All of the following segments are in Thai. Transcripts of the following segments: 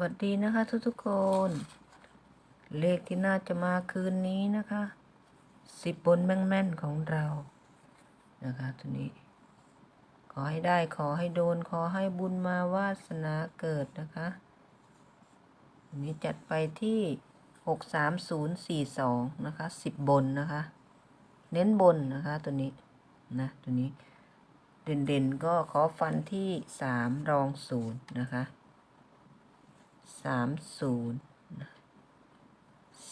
วัสดีนะคะทุกๆคน เลขที่น่าจะมาคืนนี้นะคะสิบบนแม่นๆของเรา นะคะตัวนี้ ขอให้ได้ขอให้โดนขอให้บุญมาวาสนาเกิดนะคะนนี้จัดไปที่หกสามศูนย์สี่สองนะคะสิบบนนะคะ เน้นบนนะคะตัวนี้นะตัวนี้เด่นๆก็ขอฟันที่สามรองศูนย์นะคะ สามศูนย์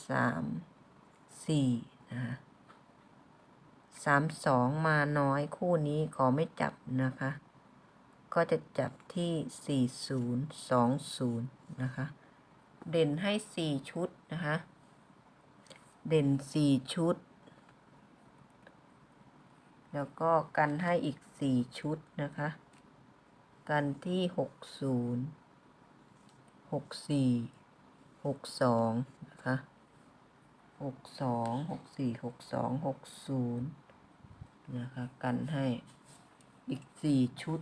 สามสี่นะคะสามสองมาน้อยคู่นี้ขอไม่จับนะคะ ก็จะจับที่สี่ศูนย์สองศูนย์นะคะ เด่นให้สี่ชุดนะคะ เด่นสี่ชุด แล้วก็กันให้อีกสี่ชุดนะคะ กันที่หกศูนย์ หกสี่หกสองนะคะหกสองหกสี่หกสองหกศูนย์นะคะกันให้อีกสี่ชุด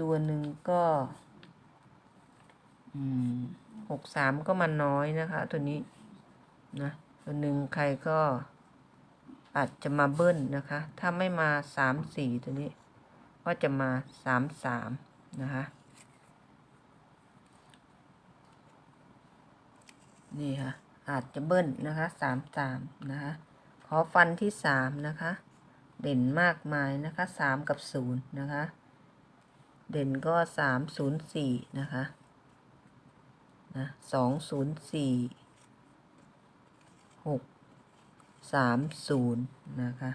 ตัวหนึ่งก็หกสามก็มันน้อยนะคะ ตัวนี้นะตัวหนึ่งใครก็อาจจะมาเบิ้ลนะคะ ถ้าไม่มาสามสี่ตัวนี้ ก็จะมาสามสามนะคะ นี่ค่ะ อาจจะเบิ้ลนะคะสามสามนะคะ ขอฟันที่สามนะคะ เด่นมากมายนะคะสามกับศูนย์นะคะ เด่นก็สามศูนย์สี่นะคะนะสองศูนย์สี่หกสามศูนย์นะคะ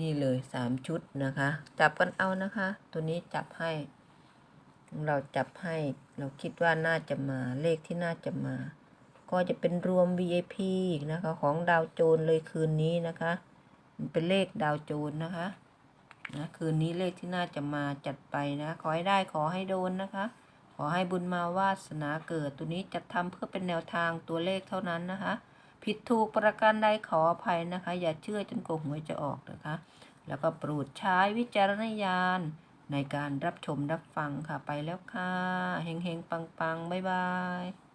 นี่เลยสามชุดนะคะ จับกันเอานะคะ ตัวนี้จับให้ เราจับให้เราคิดว่าน่าจะมาเลขที่น่าจะมา ก็จะเป็นรวม VIP อีนะคะของดาวโจนเลยคืนนี้นะคะมันเป็นเลขดาวโจนนะคะนะคืนนี้เลขที่น่าจะมาจัดไปนะ ขอให้ได้ขอให้โดนนะคะ ขอให้บุญมาวาสนาเกิดตัวนี้จัดทำเพื่อเป็นแนวทางตัวเลขเท่านั้นนะคะ ผิดถูกประการใดขออภัยนะคะ อย่าเชื่อจนกว่าหวยจะออกนะคะ แล้วก็โปรดใช้วิจารณญาณ ในการรับชมรับฟังค่ะไปแล้วค่ะเฮงๆปังๆ บ๊ายบาย